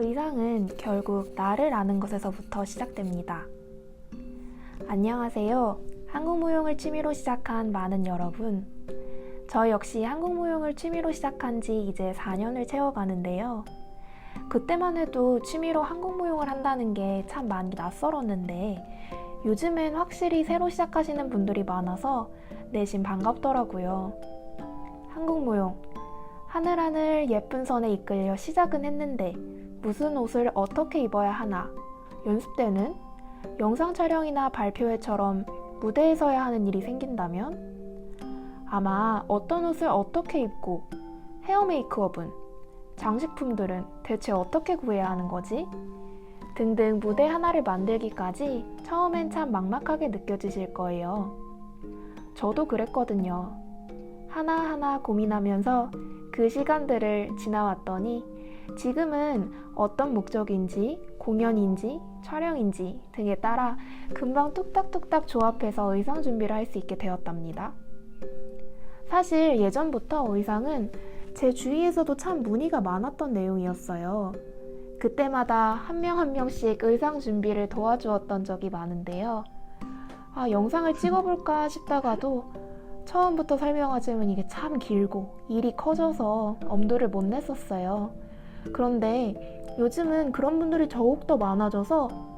의상은 결국 나를 아는 것에서부터 시작됩니다. 안녕하세요. 한국무용을 취미로 시작한 많은 여러분. 저 역시 한국무용을 취미로 시작한 지 이제 4년을 채워가는데요. 그때만 해도 취미로 한국무용을 한다는 게 참 많이 낯설었는데 요즘엔 확실히 새로 시작하시는 분들이 많아서 내심 반갑더라고요. 한국무용. 하늘하늘 예쁜 선에 이끌려 시작은 했는데 무슨 옷을 어떻게 입어야 하나? 연습 때는? 영상 촬영이나 발표회처럼 무대에 서야 하는 일이 생긴다면? 아마 어떤 옷을 어떻게 입고 헤어 메이크업은 장식품들은 대체 어떻게 구해야 하는 거지? 등등 무대 하나를 만들기까지 처음엔 참 막막하게 느껴지실 거예요. 저도 그랬거든요. 하나하나 고민하면서 그 시간들을 지나왔더니 지금은 어떤 목적인지 공연인지 촬영인지 등에 따라 금방 뚝딱뚝딱 조합해서 의상 준비를 할 수 있게 되었답니다. 사실 예전부터 의상은 제 주위에서도 참 문의가 많았던 내용이었어요. 그때마다 한 명 한 명씩 의상 준비를 도와주었던 적이 많은데요. 아, 영상을 찍어볼까 싶다가도 처음부터 설명하자면 이게 참 길고 일이 커져서 엄두를 못 냈었어요. 그런데 요즘은 그런 분들이 더욱더 많아져서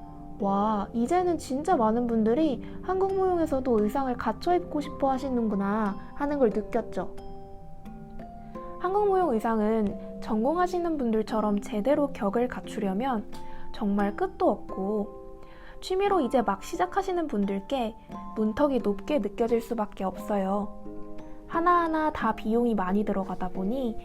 와, 이제는 진짜 많은 분들이 한국 무용에서도 의상을 갖춰 입고 싶어 하시는구나 하는 걸 느꼈죠. 한국 무용 의상은 전공하시는 분들처럼 제대로 격을 갖추려면 정말 끝도 없고 취미로 이제 막 시작하시는 분들께 문턱이 높게 느껴질 수밖에 없어요. 하나하나 다 비용이 많이 들어가다 보니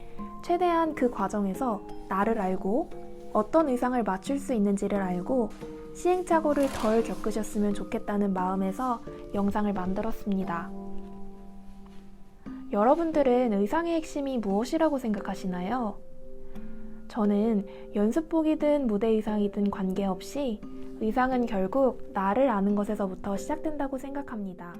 최대한 그 과정에서 나를 알고 어떤 의상을 맞출 수 있는지를 알고 시행착오를 덜 겪으셨으면 좋겠다는 마음에서 영상을 만들었습니다. 여러분들은 의상의 핵심이 무엇이라고 생각하시나요? 저는 연습복이든 무대 의상이든 관계없이 의상은 결국 나를 아는 것에서부터 시작된다고 생각합니다.